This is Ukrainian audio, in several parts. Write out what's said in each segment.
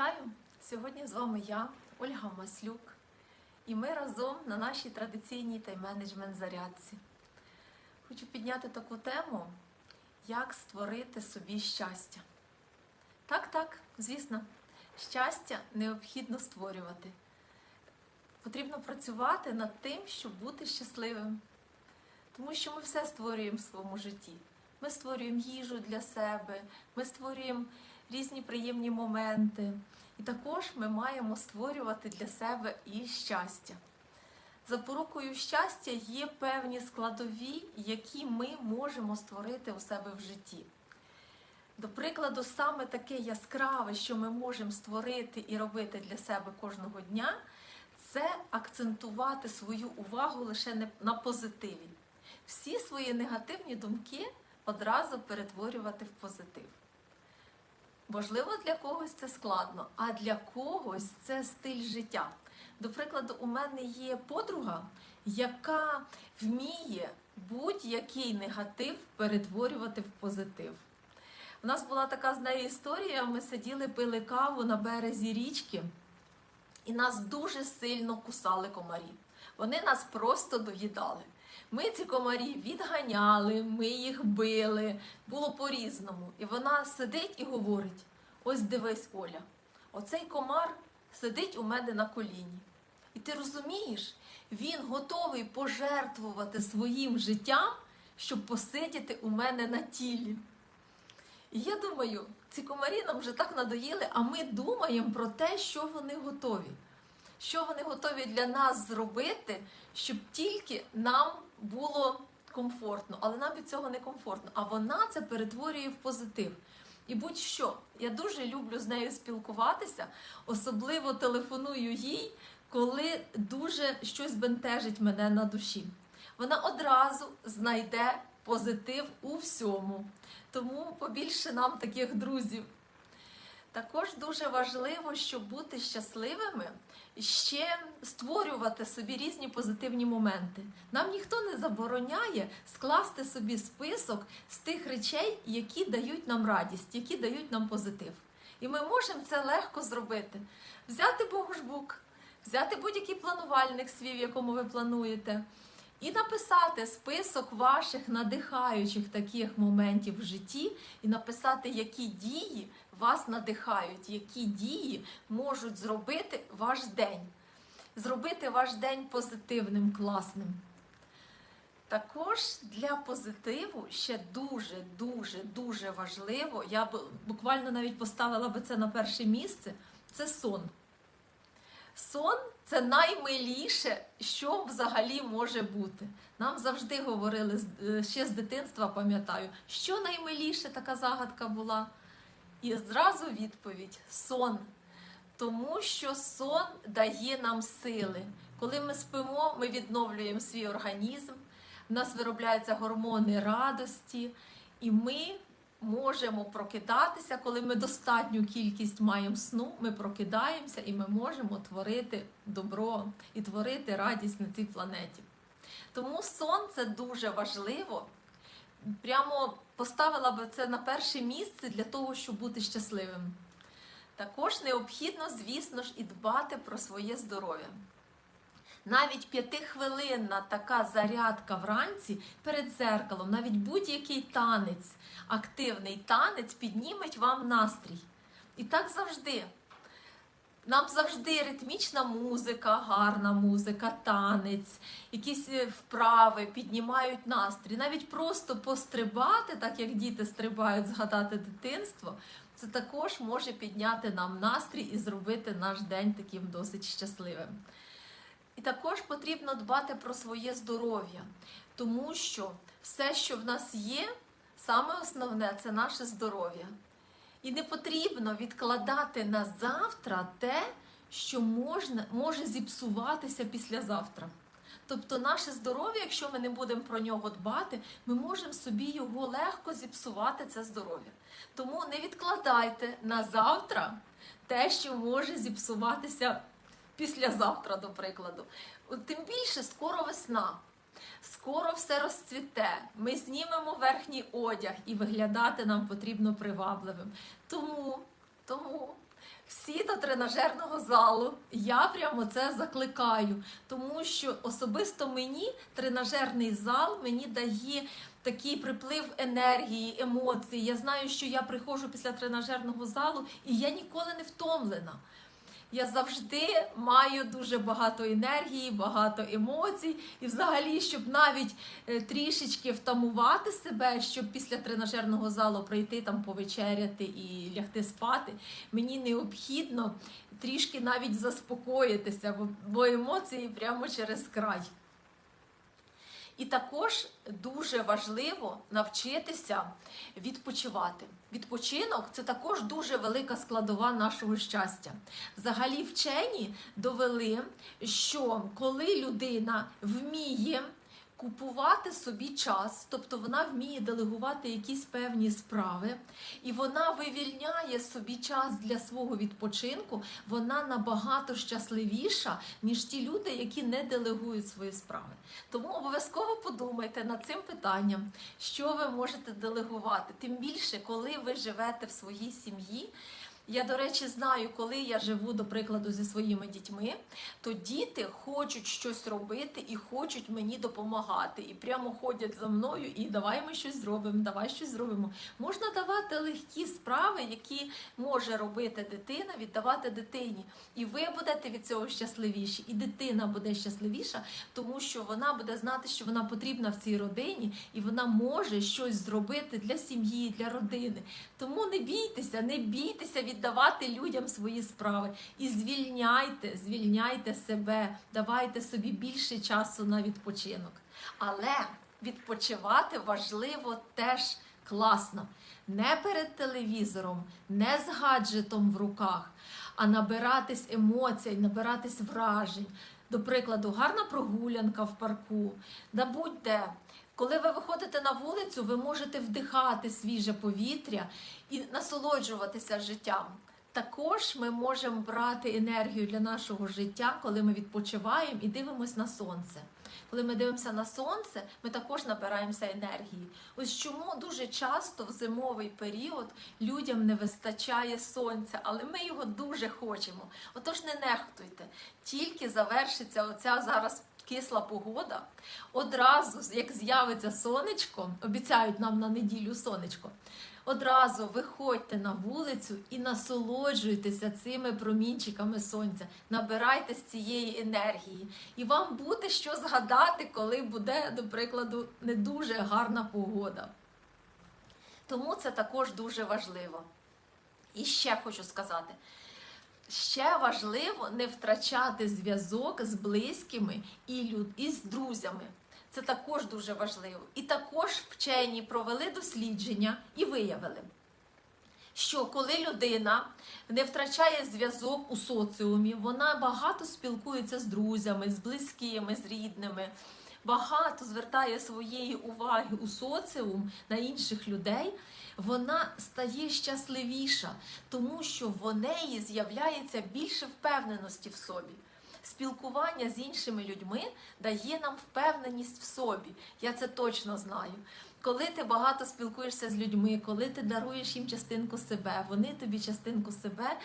Вітаю! Сьогодні з вами я, Ольга Маслюк, і ми разом на нашій традиційній тайм-менеджмент зарядці. Хочу підняти таку тему, як створити собі щастя. Так, так, звісно, щастя необхідно створювати. Потрібно працювати над тим, щоб бути щасливим. Тому що ми все створюємо в своєму житті. Ми створюємо їжу для себе, ми створюємо різні приємні моменти. І також ми маємо створювати для себе і щастя. Запорукою щастя є певні складові, які ми можемо створити у себе в житті. До прикладу, саме таке яскраве, що ми можемо створити і робити для себе кожного дня, це акцентувати свою увагу лише на позитиві. Всі свої негативні думки одразу перетворювати в позитив. Можливо, для когось це складно, а для когось це стиль життя. До прикладу, у мене є подруга, яка вміє будь-який негатив перетворювати в позитив. У нас була така з нею історія. Ми сиділи, пили каву на березі річки, і нас дуже сильно кусали комарі. Вони нас просто доїдали. Ми ці комарі відганяли, ми їх били, було по-різному. І вона сидить і говорить: ось дивись, Оля, оцей комар сидить у мене на коліні. І ти розумієш, він готовий пожертвувати своїм життям, щоб посидіти у мене на тілі. І я думаю, ці комарі нам вже так надоїли, а ми думаємо про те, що вони готові. Що вони готові для нас зробити, щоб тільки нам було комфортно, але нам від цього не комфортно. А вона це перетворює в позитив. І будь-що, я дуже люблю з нею спілкуватися, особливо телефоную їй, коли дуже щось бентежить мене на душі. Вона одразу знайде позитив у всьому. Тому побільше нам таких друзів. Також дуже важливо, щоб бути щасливими, ще створювати собі різні позитивні моменти. Нам ніхто не забороняє скласти собі список з тих речей, які дають нам радість, які дають нам позитив. І ми можемо це легко зробити. Взяти богушбук, взяти будь-який планувальник свій, в якому ви плануєте, і написати список ваших надихаючих таких моментів в житті, і написати, які дії вас надихають, які дії можуть зробити ваш день, зробити ваш день позитивним, класним. Також для позитиву ще дуже, дуже, дуже важливо, я б буквально навіть поставила би це на перше місце, це сон. Сон це наймиліше, що взагалі може бути. Нам завжди говорили е, ще з дитинства, пам'ятаю, що наймиліше така загадка була. І зразу відповідь сон. Тому що сон дає нам сили. Коли ми спимо, ми відновлюємо свій організм, в нас виробляються гормони радості, і ми можемо прокидатися, коли ми достатню кількість маємо сну, ми прокидаємося і ми можемо творити добро і творити радість на цій планеті. Тому сон це дуже важливо. Прямо поставила би це на перше місце для того, щоб бути щасливим. Також необхідно, звісно ж, і дбати про своє здоров'я. Навіть п'ятихвилинна така зарядка вранці перед зеркалом, навіть будь-який танець, активний танець підніметь вам настрій. І так завжди. Нам завжди ритмічна музика, гарна музика, танець, якісь е, вправи піднімають настрій. Навіть просто пострибати, так як діти стрибають, згадати дитинство, це також може підняти нам настрій і зробити наш день таким досить щасливим. І також потрібно дбати про своє здоров'я, тому що все, що в нас є, саме основне це наше здоров'я. І не потрібно відкладати на завтра те, що можна, може зіпсуватися післязавтра. Тобто наше здоров'я, якщо ми не будемо про нього дбати, ми можемо собі його легко зіпсувати, це здоров'я. Тому не відкладайте на завтра те, що може зіпсуватися післязавтра, до прикладу. Тим більше скоро весна. Скоро все розцвіте. Ми знімемо верхній одяг і виглядати нам потрібно привабливим. Тому, тому всі до тренажерного залу. Я прямо це закликаю, тому що особисто мені тренажерний зал мені дає такий приплив енергії, емоцій. Я знаю, що я приходжу після тренажерного залу і я ніколи не втомлена. Я завжди маю дуже багато енергії, багато емоцій, і взагалі, щоб навіть е, трішечки втамувати себе, щоб після тренажерного залу прийти там повечеряти і лягти спати, мені необхідно трішки навіть заспокоїтися, бо, бо емоції прямо через край. І також дуже важливо навчитися відпочивати. Відпочинок це також дуже велика складова нашого щастя. Взагалі, вчені довели, що коли людина вміє купувати собі час, тобто вона вміє делегувати якісь певні справи, і вона вивільняє собі час для свого відпочинку, вона набагато щасливіша, ніж ті люди, які не делегують свої справи. Тому обов'язково подумайте над цим питанням, що ви можете делегувати. Тим більше, коли ви живете в своїй сім'ї. Я, до речі, знаю, коли я живу, до прикладу, зі своїми дітьми, то діти хочуть щось робити і хочуть мені допомагати. І прямо ходять за мною і давай ми щось зробимо, давай щось зробимо. Можна давати легкі справи, які може робити дитина, віддавати дитині. І ви будете від цього щасливіші, і дитина буде щасливіша, тому що вона буде знати, що вона потрібна в цій родині, і вона може щось зробити для сім'ї, для родини. Тому не бійтеся, не бійтеся віддавати людям свої справи і звільняйте, звільняйте себе, давайте собі більше часу на відпочинок. Але відпочивати важливо теж класно. Не перед телевізором, не з гаджетом в руках, а набиратись емоцій, набиратись вражень. До прикладу, гарна прогулянка в парку, да будь-де. Коли ви виходите на вулицю, ви можете вдихати свіже повітря і насолоджуватися життям. Також ми можемо брати енергію для нашого життя, коли ми відпочиваємо і дивимося на сонце. Коли ми дивимося на сонце, ми також набираємося енергії. Ось чому дуже часто в зимовий період людям не вистачає сонця, але ми його дуже хочемо. Отож, не нехтуйте, тільки завершиться оця зараз кисла погода. Одразу, як з'явиться сонечко, обіцяють нам на неділю сонечко. Одразу виходьте на вулицю і насолоджуйтеся цими промінчиками сонця, набирайтесь цієї енергії, і вам буде що згадати, коли буде, до прикладу, не дуже гарна погода. Тому це також дуже важливо. І ще хочу сказати: ще важливо не втрачати зв'язок з близькими і, люд... і з друзями. Це також дуже важливо. І також вчені провели дослідження і виявили, що коли людина не втрачає зв'язок у соціумі, вона багато спілкується з друзями, з близькими, з рідними, багато звертає своєї уваги у соціум на інших людей, вона стає щасливіша, тому що в неї з'являється більше впевненості в собі. Спілкування з іншими людьми дає нам впевненість в собі. Я це точно знаю. Коли ти багато спілкуєшся з людьми, коли ти даруєш їм частинку себе, вони тобі частинку себе,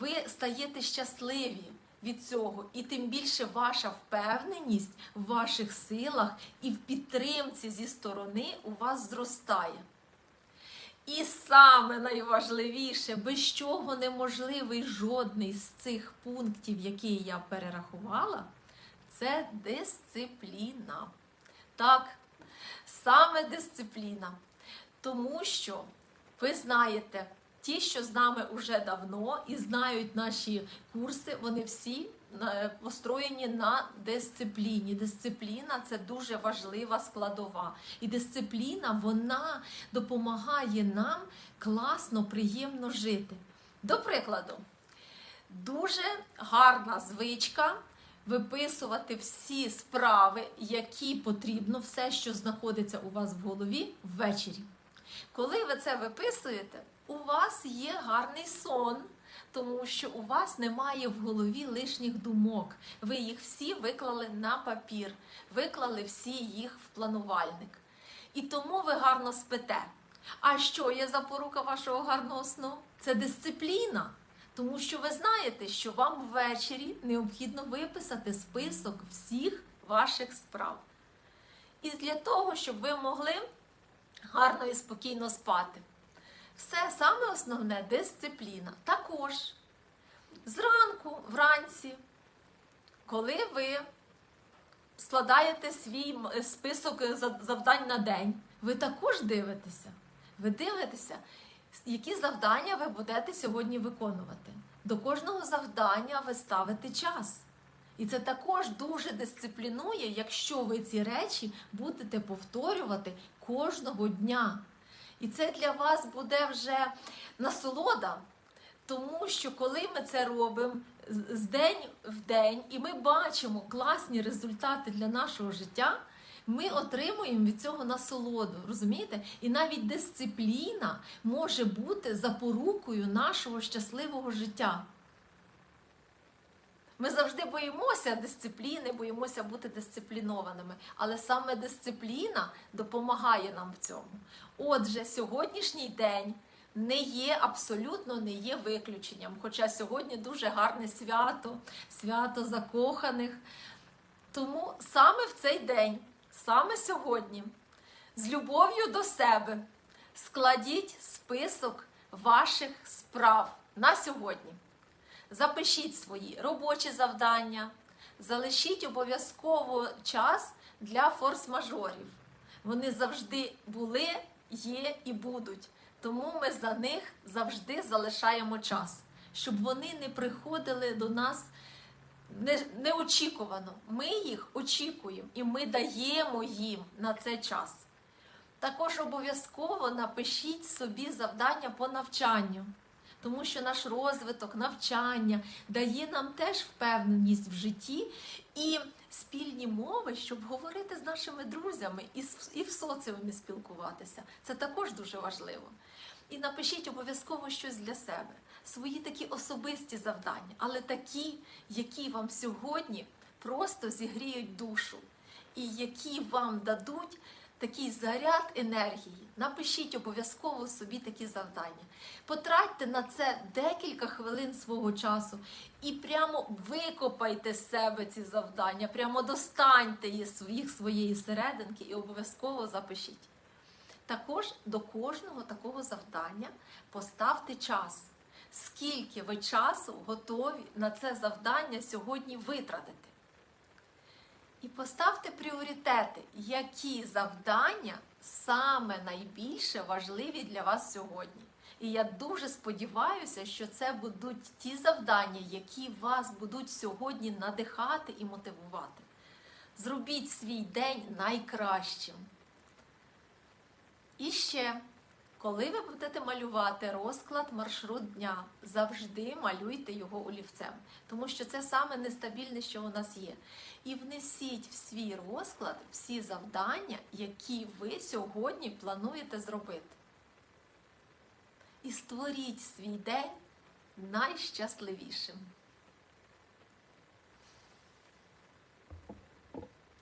ви стаєте щасливі від цього, і тим більше ваша впевненість в ваших силах і в підтримці зі сторони у вас зростає. І саме найважливіше, без чого неможливий жодний з цих пунктів, які я перерахувала, це дисципліна. Так, саме дисципліна. Тому що ви знаєте, ті, що з нами вже давно і знають наші курси, вони всі е, построєні на дисципліні. Дисципліна це дуже важлива складова. І дисципліна вона допомагає нам класно, приємно жити. До прикладу, дуже гарна звичка. Виписувати всі справи, які потрібно, все, що знаходиться у вас в голові, ввечері. Коли ви це виписуєте, у вас є гарний сон, тому що у вас немає в голові лишніх думок. Ви їх всі виклали на папір, виклали всі їх в планувальник. І тому ви гарно спите. А що є запорука вашого гарного сну? Це дисципліна. Тому що ви знаєте, що вам ввечері необхідно виписати список всіх ваших справ. І для того, щоб ви могли гарно і спокійно спати. Все саме основне дисципліна. Також зранку, вранці, коли ви складаєте свій список е, завдань на день, ви також дивитеся. Ви дивитеся, які завдання ви будете сьогодні виконувати. До кожного завдання ви ставите час. І це також дуже дисциплінує, якщо ви ці речі будете повторювати кожного дня. І це для вас буде вже насолода, тому що коли ми це робимо з день в день, і ми бачимо класні результати для нашого життя, ми отримуємо від цього насолоду, розумієте? І навіть дисципліна може бути запорукою нашого щасливого життя. Ми завжди боїмося дисципліни, боїмося бути дисциплінованими, але саме дисципліна допомагає нам в цьому. Отже, сьогоднішній день не є абсолютно не є виключенням. Хоча сьогодні дуже гарне свято, свято закоханих. Тому саме в цей день, саме сьогодні, з любов'ю до себе складіть список ваших справ на сьогодні. Запишіть свої робочі завдання, залишіть обов'язково час для форс-мажорів. Вони завжди були, є і будуть. Тому ми за них завжди залишаємо час, щоб вони не приходили до нас неочікувано. Ми їх очікуємо і ми даємо їм на це час. Також обов'язково напишіть собі завдання по навчанню, тому що наш розвиток, навчання дає нам теж впевненість в житті і спільні мови, щоб говорити з нашими друзями і, в соціумі спілкуватися. Це також дуже важливо. І напишіть обов'язково щось для себе, свої такі особисті завдання, але такі, які вам сьогодні просто зігріють душу, і які вам дадуть такий заряд енергії. Напишіть обов'язково собі такі завдання. Потратьте на це декілька хвилин свого часу і прямо викопайте з себе ці завдання, прямо достаньте їх своєї серединки і обов'язково запишіть. Також до кожного такого завдання поставте час. Скільки ви часу готові на це завдання сьогодні витратити? І поставте пріоритети, які завдання саме найбільше важливі для вас сьогодні. І я дуже сподіваюся, що це будуть ті завдання, які вас будуть сьогодні надихати і мотивувати. Зробіть свій день найкращим. І ще, коли ви будете малювати розклад маршрут дня, завжди малюйте його олівцем, тому що це саме нестабільне, що у нас є. І внесіть в свій розклад всі завдання, які ви сьогодні плануєте зробити. І створіть свій день найщасливішим.